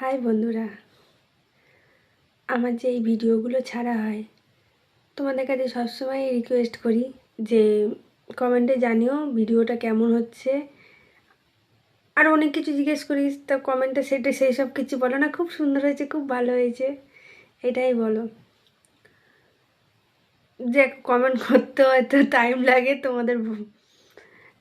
High বন্ধুরা। আমার যে এই ভিডিওগুলো ছাড়া হয়, তোমাদের কাছে সবসময় রিকোয়েস্ট করি যে কমেন্টে জানিও ভিডিওটা কেমন হচ্ছে। আর অনেক কিছু জিজ্ঞেস করি, তা কমেন্টে সেটা, সেই সব কিছু বলো না, খুব সুন্দর হয়েছে, খুব ভালো হয়েছে, এটাই বলো। যে কমেন্ট করতে হয়তো টাইম লাগে, তোমাদের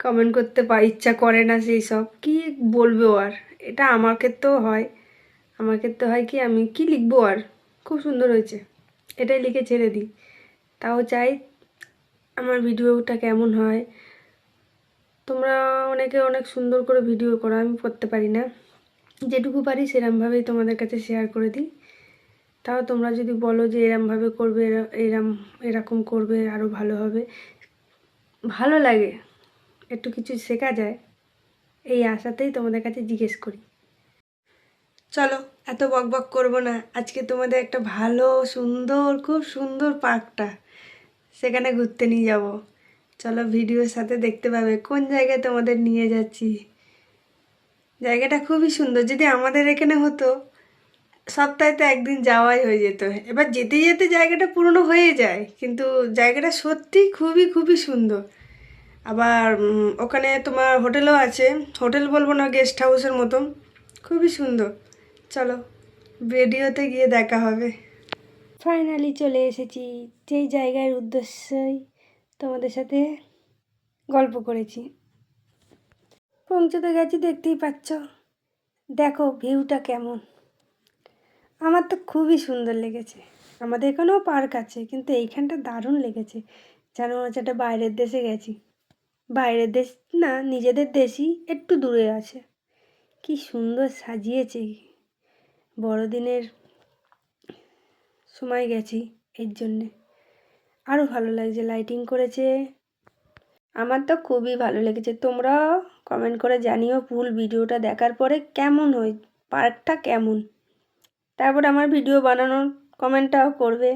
কমেন্ট করতে পা ইচ্ছা করে না সেই সব, কী বলব আর এটা আমার ক্ষেত্রেও হয়। আমার ক্ষেত্রে হয় কি, আমি কি লিখব আর? খুব সুন্দর হয়েছে। এটাই লিখে ছেড়ে দিই। তাও চাই আমার ভিডিওটা কেমন হয়। তোমরা অনেকে অনেক সুন্দর করে ভিডিও করো, আমি করতে পারি না। যেটুকু পারি সেরমভাবেই তোমাদের কাছে শেয়ার করে দিই। তাও তোমরা যদি বলো যে এরমভাবে করবে এরম, এরকম করবে আরও ভালো হবে। ভালো লাগে। একটু কিছু শেখা যায়। এই আশাতেই তোমাদের কাছে জিজ্ঞেস করি। চলো, এত বক বক করব না। আজকে তোমাদের একটা ভালো, সুন্দর, খুব সুন্দর পার্কটা। সেখানে ঘুরতে নিয়ে যাব। চলো, ভিডিওর সাথে দেখতে পাবে কোন জায়গায় তোমাদের নিয়ে যাচ্ছি। জায়গাটা খুবই সুন্দর। যদি আমাদের এখানে হতো, সপ্তাহে তো একদিন যাওয়াই হয়ে যেত। এবার যেতে যেতে জায়গাটা পুরনো হয়ে যায়, কিন্তু জায়গাটা সত্যি খুবই খুবই সুন্দর। আবার ওখানে তোমার হোটেলও আছে। হোটেল বলব না, গেস্ট হাউসের মতন। খুবই সুন্দর। চলো ভিডিওতে গিয়ে দেখা হবে। ফাইনালি চলে এসেছি, যেই জায়গার উদ্দেশ্যেই তোমাদের সাথে গল্প করেছি। পৌঁছতে গেছি, দেখতেই পাচ্ছ। দেখো, ভিউটা কেমন। আমার তো খুবই সুন্দর লেগেছে। আমাদের এখানেও পার্ক আছে, কিন্তু এইখানটা দারুণ লেগেছে। যেন হচ্ছে একটা বাইরের দেশে গেছি। বাইরের দেশ না, নিজেদের দেশই একটু দূরে আছে। কি সুন্দর সাজিয়েছে। বড়দিনের সময় গেছি এর জন্যে। আরও ভালো লাগছে লাইটিং করেছে। আমার তো খুবই ভালো লেগেছে। তোমরাও কমেন্ট করে জানিও ফুল ভিডিওটা দেখার পরে কেমন হয় পার্কটা কেমন? তারপর আমার ভিডিও বানানোর কমেন্টটাও করবে।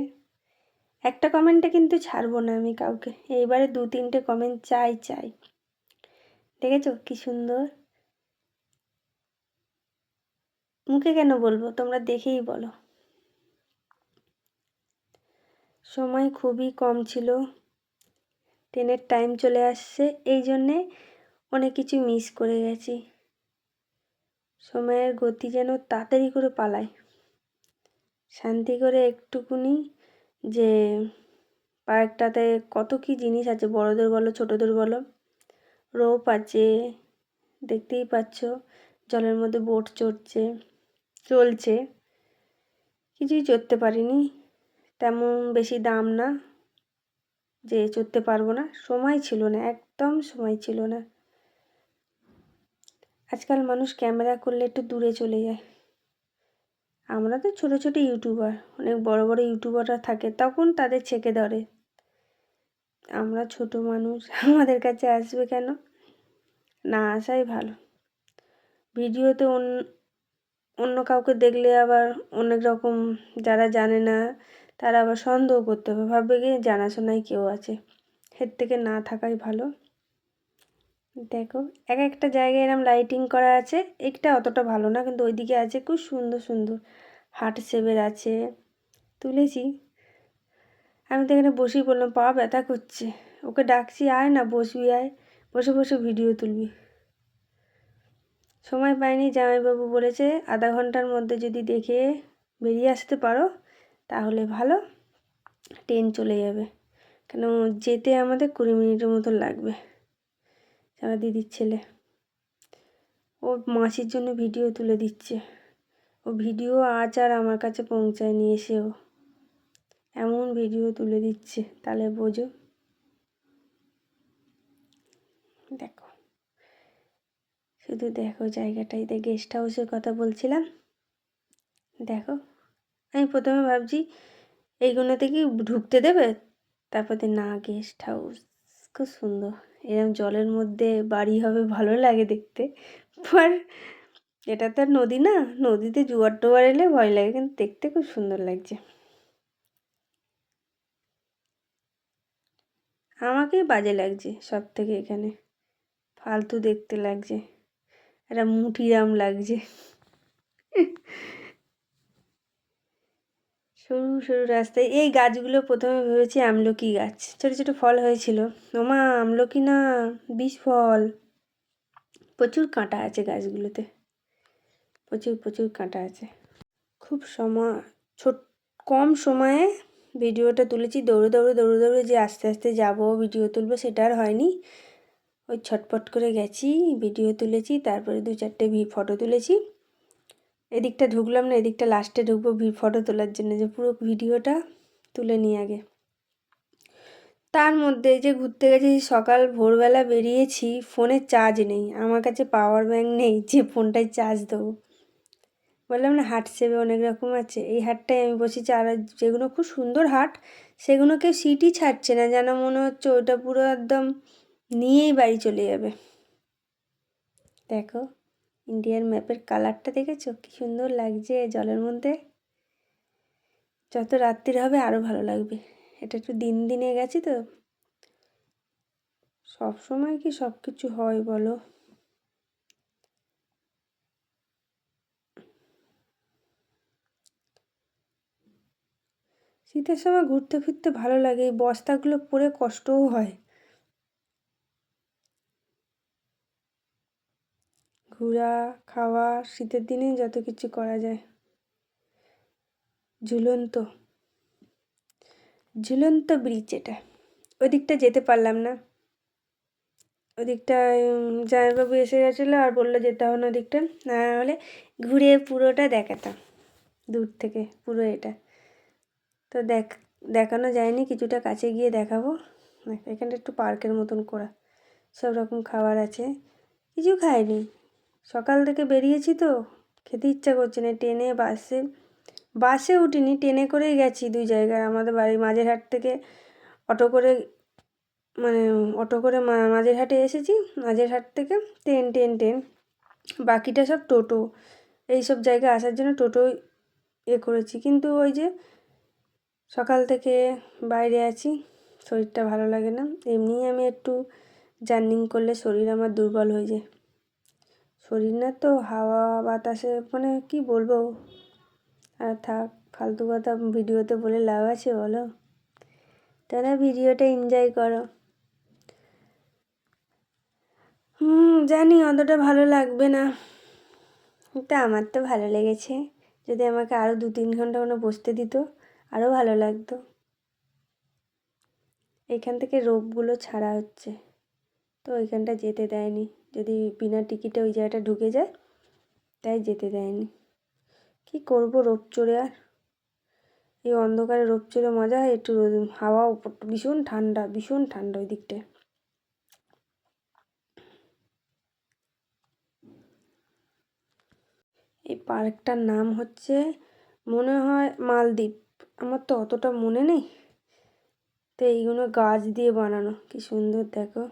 একটা কমেন্টে কিন্তু ছাড়বো না আমি কাউকে। এইবারে দু তিনটে কমেন্ট চাই চাই। দেখেছ কি সুন্দর? মুখে কেন বলব? তোমরা দেখেই বলো। সময় খুবই কম ছিল। ট্রেনের টাইম চলে আসছে। এই জন্যে অনেক কিছু মিস করে গেছি। সময়ের গতি যেন তাড়াতাড়ি করে পালায়। শান্তি করে একটুকুনি যে পার্কটাতে কত কি জিনিস আছে, বড়দের বলো, ছোটোদের বলো। রোপ আছে, দেখতেই পাচ্ছ। জলের মধ্যে বোট চড়ছে। চলছে। কিছুই চড়তে পারিনি। তেমন বেশি দাম না যে চড়তে পারব না। সময় ছিল না, একদম সময় ছিল না। আজকাল মানুষ ক্যামেরা করলে একটু দূরে চলে যায়। আমরা তো ছোটো ছোটো ইউটিউবার, অনেক বড় বড় ইউটিউবাররা থাকে, তখন তাদের ছেঁকে ধরে। আমরা ছোট মানুষ, আমাদের কাছে আসবে কেন? না আসাই ভালো। ভিডিওতে অন্য কাউকে দেখলে আবার অনেক রকম যারা জানে না, তারা আবার সন্দেহ করতে হবে। ভাববে কি জানাশোনায় কেউ আছে। এর থেকে না থাকাই ভালো। দেখো, এক একটা জায়গায় এরম লাইটিং করা আছে, একটা অতটা ভালো না, কিন্তু ওইদিকে আছে খুব সুন্দর সুন্দর। হার্ট শেপের আছে। তুলেছি। আমি তো এখানে বসেই বললাম, পা ব্যথা করছে। ওকে ডাকছি, আয় না, বসবি, আয়। বসে বসে ভিডিও তুলবি। সময় পাইনি, জামাইবাবু বলেছে আধা ঘণ্টার মধ্যে যদি দেখে বেরিয়ে আসতে পারো, তাহলে ভালো, ট্রেন চলে যাবে। কেন যেতে আমাদের কুড়ি মিনিটের মতো লাগবে আমার দিদির ছেলে। ও মাসির জন্য ভিডিও তুলে দিচ্ছে। ও ভিডিও আজ আর আমার কাছে পৌঁছায় নিয়ে এসেও। এমন ভিডিও তুলে দিচ্ছে, তাহলে বোঝো। দেখো। শুধু দেখো জায়গাটাই দেখ গেস্ট হাউসের কথা বলছিলাম। দেখো, আমি প্রথমে ভাবছি এইগুলোতে কি ঢুকতে দেবে? তারপরে না গেস্ট হাউস খুব সুন্দর। এরকম জলের মধ্যে বাড়ি হবে, ভালো লাগে দেখতে। পর এটা তো নদী না, নদীতে জোয়ার টোয়ার এলে ভয় লাগে, কিন্তু দেখতে খুব সুন্দর লাগছে। আমাকেই বাজে লাগছে সব থেকে এখানে। ফালতু দেখতে লাগছে। একটা মুঠিরাম লাগছে। সরু সরু রাস্তায়। এই গাছগুলো প্রথমে ভেবেছি আমলকি গাছ। ছোটো ছোটো ফল হয়েছিল। ওমা, আমলকি না, বিষ ফল। প্রচুর কাঁটা আছে গাছগুলোতে। প্রচুর প্রচুর কাঁটা আছে। খুব সময়, ছোট, কম সময়ে ভিডিওটা তুলেছি। দৌড়ে দৌড়ে দৌড়ে দৌড়ে যে আস্তে আস্তে যাব, ভিডিও তুলবো, সেটা আর হয়নি। ওই ছটপট করে গেছি ভিডিও তুলেছি, তারপরে দু চারটে ভি ফটো তুলেছি। এদিকটা ঢুকলাম না, এদিকটা লাস্টে ঢুকবো ভি ফটো তোলার জন্য যে পুরো ভিডিওটা তুলে নিই আগে। তার মধ্যে যে ঘুরতে গেছি, সকাল ভোরবেলা বেরিয়েছি ফোনে চার্জ নেই, আমার কাছে পাওয়ার ব্যাঙ্ক নেই, যে ফোনটায় চার্জ দেবো। বললাম না, হাট সেবে অনেক রকম আছে, এই হাটটায় আমি বসেছি, আর যেগুলো খুব সুন্দর হাট সেগুলো কেউ সিটই ছাড়ছে না, যেন মনে হচ্ছে ওটা পুরো একদম নিয়েই বাড়ি চলে যাবে। দেখো ইন্ডিয়ার ম্যাপের কালারটা দেখেছ? কি সুন্দর লাগছে জলের মধ্যে। যত রাত্রির হবে আরও ভালো লাগবে। এটা একটু দিন দিনে গেছি তো। সব সময় কি সব কিছু হয় বলো? শীতের সময় ঘুরতে ফিরতে ভালো লাগে এই বস্তাগুলো পরে কষ্টও হয়। ঘোরা, খাওয়া, শীতের দিনেই যত কিছু করা যায়। ঝুলন্ত। ঝুলন্ত ব্রিজ এটা। ওই দিকটা যেতে পারলাম না। ওদিকটায় জামাইবাবু এসে গেছিল আর বলল যেতে হবে না ওদিকটা। না হলে ঘুরে পুরোটা দেখাতাম। দূর থেকে পুরো এটা। তো দেখ, দেখানো যায়নি, কিছুটা কাছে গিয়ে দেখাবো। এখানটা একটু পার্কের মতন করা। সব রকম খাবার আছে। কিছু খাইনি। সকাল থেকে বেরিয়েছি তো, খেতে ইচ্ছা করছে না, ট্রেনে, বাসে। বাসে উঠিনি, ট্রেনে করেই গেছি দুই জায়গায়। আমাদের বাড়ির মাঝেরহাট থেকে অটো করে মানে অটো করে মাঝেরহাটে এসেছি। মাঝেরহাট থেকে ট্রেন ট্রেন ট্রেন। বাকিটা সব টোটো। এই সব জায়গায় আসার জন্য টোটো এ করেছি। কিন্তু ওই যে সকাল থেকে বাইরে আছি, শরীরটা ভালো লাগে না। এমনিই আমি একটু জার্নিং করলে শরীর আমার দুর্বল হয়ে যায়। শরীর না তো হাওয়া বাতাসে মানে কি বলব? আর থাক, ফালতু কথা ভিডিওতে বলে লাভ আছে বলো? তারা ভিডিওটা এনজয় করো। হুম, জানি অতটা ভালো লাগবে না। তা আমার তো ভালো লেগেছে। যদি আমাকে আরও দু তিন ঘণ্টা কোনো বসতে দিত আরও ভালো লাগতো। এখান থেকে রোপগুলো ছাড়া হচ্ছে। তো ওইখানটা যেতে দেয়নি। যদি বিনা টিকিটে ওই জায়গাটা ঢুকে যায়, তাই যেতে দেয়নি। কি করব রোপ চড়ে আর? এই অন্ধকারে রোপ চড়ে মজা হয়, একটু হাওয়া ভীষণ ঠান্ডা ভীষণ ঠান্ডা ওই দিকটায়। এই পার্কটার নাম হচ্ছে, মনে হয় মালদ্বীপ। আমার তো অতটা মনে নেই। তো এইগুলো গাছ দিয়ে বানানো, কি সুন্দর দেখো।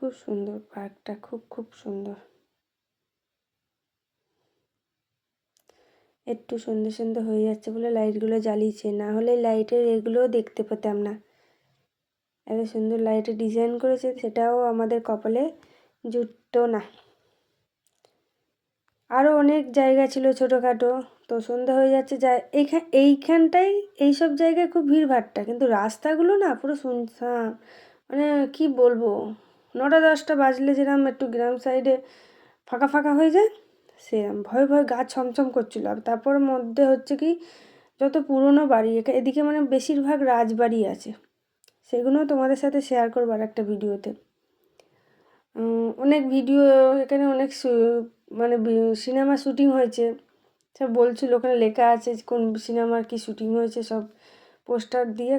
খুব সুন্দর পার্কটা খুব খুব সুন্দর। একটু সন্ধে সন্ধে হয়ে যাচ্ছে বলে লাইটগুলো জ্বালিয়েছে। না হলে লাইটের এগুলোও দেখতে পেতাম না। এত সুন্দর লাইটের ডিজাইন করেছে, সেটাও আমাদের কপালে জুটতো না। আরও অনেক জায়গা ছিল ছোটোখাটো, তো সন্ধ্যা হয়ে যাচ্ছে যা এইখান এইখানটাই, এইসব জায়গায় খুব ভিড়ভাট্টা। কিন্তু রাস্তাগুলো না পুরো শুনশান মানে কি বলব? নটা দশটা বাজলে যেরকম একটু গ্রাম সাইডে ফাঁকা ফাঁকা হয়ে যায় সেরকম ভয় ভয় গা ছমছম করছিল। আর তারপর মধ্যে হচ্ছে কি, যত পুরনো বাড়ি এদিকে মানে বেশিরভাগ রাজবাড়ি আছে সেগুলো তোমাদের সাথে শেয়ার করব আর একটা ভিডিওতে অনেক ভিডিও, এখানে অনেক মানে সিনেমা শ্যুটিং হয়েছে, সব বলছিল ওখানে লেখা আছে কোন সিনেমার কি শ্যুটিং হয়েছে, সব পোস্টার দিয়ে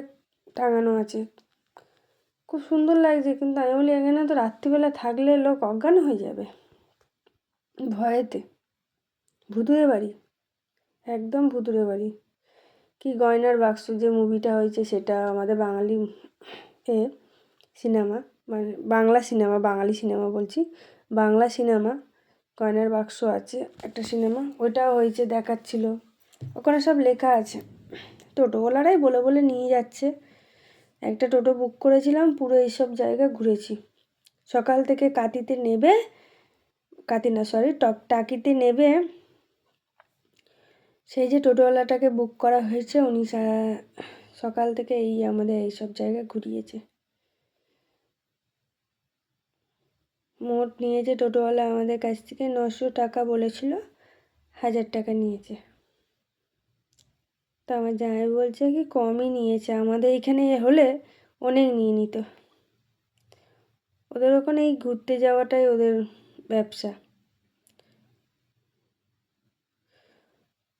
টাঙানো আছে। খুব সুন্দর লাগছে, কিন্তু আমি বলি, এখানে তো রাত্রিবেলা থাকলে লোক অজ্ঞান হয়ে যাবে। ভয়েতে। ভুতুরে বাড়ি। একদম ভুতুরে বাড়ি। কি গয়নার বাক্স, যে মুভিটা হয়েছে সেটা আমাদের বাঙালি এ সিনেমা মানে বাংলা সিনেমা, বাঙালি সিনেমা বলছি। বাংলা সিনেমা, গয়নার বাক্স আছে, একটা সিনেমা, ওইটাও হয়েছে, দেখাচ্ছিল। ওখানে সব লেখা আছে। টোটোওয়ালারাই বলে বলে নিয়ে যাচ্ছে। একটা টোটো বুক করেছিলাম, পুরো এইসব জায়গা ঘুরেছি। সকাল থেকে কাতিতে নেবে কাতি না সরি টক টাকিতে নেবে। সেই যে টোটোওয়ালাটাকে বুক করা হয়েছে, উনি সকাল থেকে এই আমাদের এইসব জায়গা ঘুরিয়েছে। মোট নিয়েছে টোটোওয়ালা আমাদের কাছ থেকে নশো টাকা বলেছিল, হাজার টাকা নিয়েছে। আমার জামাই বলছে কি কমই নিয়েছে। আমাদের এখানে হলে অনেক নিয়ে নিত। ওদের ওখানে এই ঘুরতে যাওয়াটাই ওদের ব্যবসা।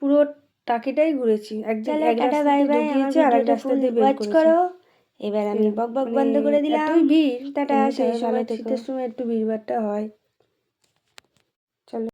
পুরো টাকিটাই ঘুরেছি। এক এক রাস্তা বাই দিয়ে বাই আমার ঢুকিয়েছে আর এক রাস্তা দিয়ে বের করো। এবার আমি বক বক মানে বন্ধ করে দিলাম। ভিড়। টাটা, এই সময়। শীতের সময় একটু ভিড়ভাড়টা হয়।